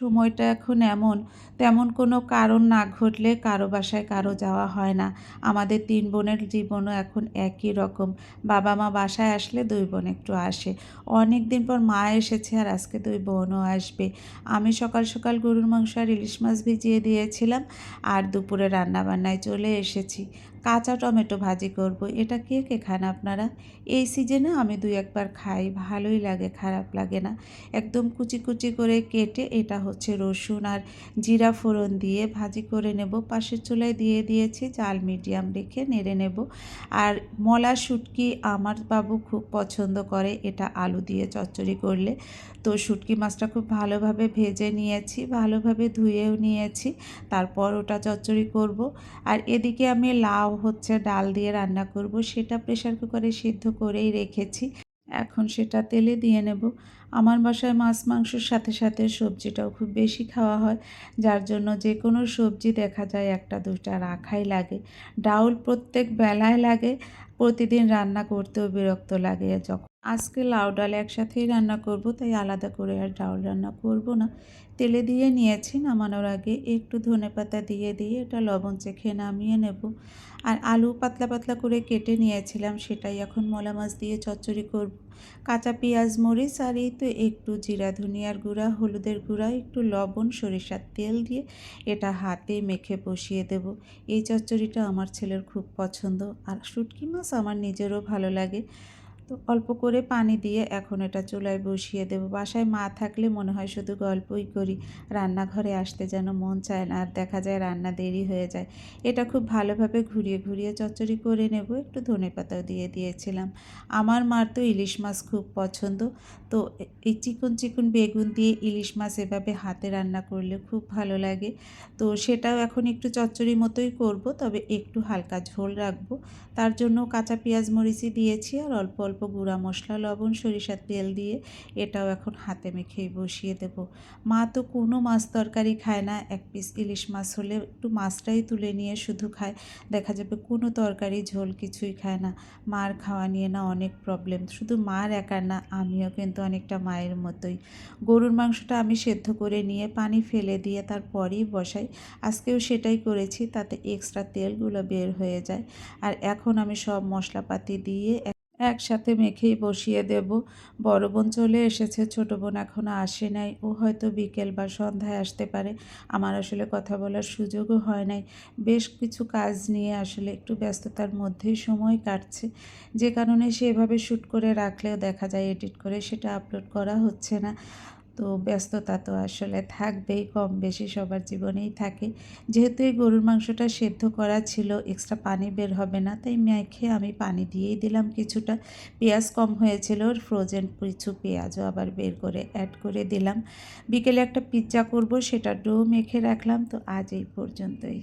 সময়টা এখন এমন, তেমন কোনো কারণ না ঘটলে কারও বাসায় কারও যাওয়া হয় না। আমাদের তিন বোনের জীবনও এখন একই রকম। বাবা মা বাসায় আসলে দুই বোন একটু আসে। অনেক দিন পর মা এসেছে আর আজকে দুই বোনও আসবে। আমি সকাল সকাল গরুর মাংস আর ইলিশ মাছ ভিজিয়ে দিয়েছিলাম আর দুপুরে রান্নাবান্নায় চলে এসেছি। কাঁচা টমেটো ভাজি করব। এটা কে কে খান আপনারা? এই সিজনে আমি দুই একবার খাই, ভালোই লাগে, খারাপ লাগে না। একদম কুচি কুচি করে কেটে এটা হচ্ছে রসুন আর জিরা ফোড়ন দিয়ে ভাজি করে নেব। পাশের চুলায় দিয়ে দিয়েছি, চাল মিডিয়াম রেখে নেড়ে নেব। আর মলা শুটকি আমার বাবু খুব পছন্দ করে, এটা আলু দিয়ে চচ্চড়ি করলে। তো শুটকি মাছটা খুব ভালোভাবে ভেজে নিয়েছি, ভালোভাবে ধুয়েও নিয়েছি, তারপর ওটা চচ্চড়ি করব। আর এদিকে আমি লাউ হচ্ছে ডাল দিয়ে রান্না করব। সেটা প্রেশার কুকারে সিদ্ধ করেই রেখেছি। এখন সেটা তেলে দিয়ে নেব। আমার বাসায় মাছ মাংসর সাথে সাথে সবজিটাও খুব বেশি খাওয়া হয়। যার জন্য যে কোনো সবজি দেখা যায় একটা দুটা রাখাই লাগে। ডাউল প্রত্যেক বেলায় লাগে। প্রতিদিন রান্না করতেও বিরক্ত লাগে যখন। আজকে লাউ ডাল একসাথেই রান্না করব, তাই আলাদা করে আর ডাল রান্না করব না। তেলে দিয়ে নিয়েছি নামানোর আগে একটু ধনে পাতা দিয়ে দিয়ে এটা লবণ চেখে নামিয়ে নেব। আর আলু পাতলা পাতলা করে কেটে নিয়েছিলাম, সেটাই এখন মলা মাছ দিয়ে চচ্চড়ি করব। কাঁচা পেঁয়াজ, মরিচ আর এই তো একটু জিরা, ধনিয়ার গুঁড়া, হলুদের গুঁড়া, একটু লবণ, সরিষার তেল দিয়ে এটা হাতে মেখে বসিয়ে দেব। এই চচ্চড়িটা আমার ছেলের খুব পছন্দ। আর শুটকি মাছ আমার নিজেরও ভালো লাগে। তো অল্প করে পানি দিয়ে এখন এটা চুলায় বসিয়ে দেবো। বাসায় মা থাকলে মনে হয় শুধু গল্পই করি। রান্নাঘরে আসতে যেন মন চায় না, আর দেখা যায় রান্না দেরি হয়ে যায়। এটা খুব ভালোভাবে ঘুরিয়ে ঘুরিয়ে চচ্চড়ি করে নেব। একটু ধনে পাতাও দিয়ে দিয়েছিলাম। আমার মার তো ইলিশ মাছ খুব পছন্দ। তো এই চিকন চিকন বেগুন দিয়ে ইলিশ মাছ এভাবে হাতে রান্না করলে খুব ভালো লাগে। তো সেটাও এখন একটু চচ্চড়ি মতোই করব, তবে একটু হালকা ঝোল রাখব। তার জন্য কাঁচা পেঁয়াজ মরিচি দিয়েছি, আর অল্প অল্প অল্প গুঁড়া মশলা, লবণ, সরিষার তেল দিয়ে এটাও এখন হাতে মেখেই বসিয়ে দেব। মা তো কোনো মাছ তরকারি খায় না, এক পিস ইলিশ মাছ হলে একটু মাছটাই তুলে নিয়ে শুধু খায়। দেখা যাবে কোনো তরকারি ঝোল কিছুই খায় না। মার খাওয়া নিয়ে না অনেক প্রবলেম শুধু মার একার না, আমিও কিন্তু অনেকটা মায়ের মতোই। গরুর মাংসটা আমি সেদ্ধ করে নিয়ে পানি ফেলে দিয়ে তারপরেই বসাই। আজকেও সেটাই করেছি, তাতে এক্সট্রা তেলগুলো বের হয়ে যায়। আর এখন আমি সব মশলাপাতি দিয়ে একসাথে মেখেই বসিয়ে দেব। বড় বোন চলে এসেছে, ছোট বোন এখনও আসে নাই। ও হয়তো বিকেল বা সন্ধ্যায় আসতে পারে। আমার আসলে কথা বলার সুযোগও হয় নাই। বেশ কিছু কাজ নিয়ে আসলে একটু ব্যস্ততার মধ্যেই সময় কাটছে। যে কারণে সেভাবে শ্যুট করে রাখলেও দেখা যায় এডিট করে সেটা আপলোড করা হচ্ছে না। তো ব্যস্ততা তো আসলে থাকবেই, কম বেশি সবার জীবনেই থাকে। যেহেতু এই গরুর মাংসটা সেদ্ধ করা ছিল এক্সট্রা পানি বের হবে না, তাই মেখে আমি পানি দিয়েই দিলাম কিছুটা। পেঁয়াজ কম হয়েছিল ফ্রোজেন কিছু পেঁয়াজও আবার বের করে অ্যাড করে দিলাম। বিকেলে একটা পিৎজা করব, সেটা ডো মেখে রাখলাম, তো আজ এই পর্যন্তই।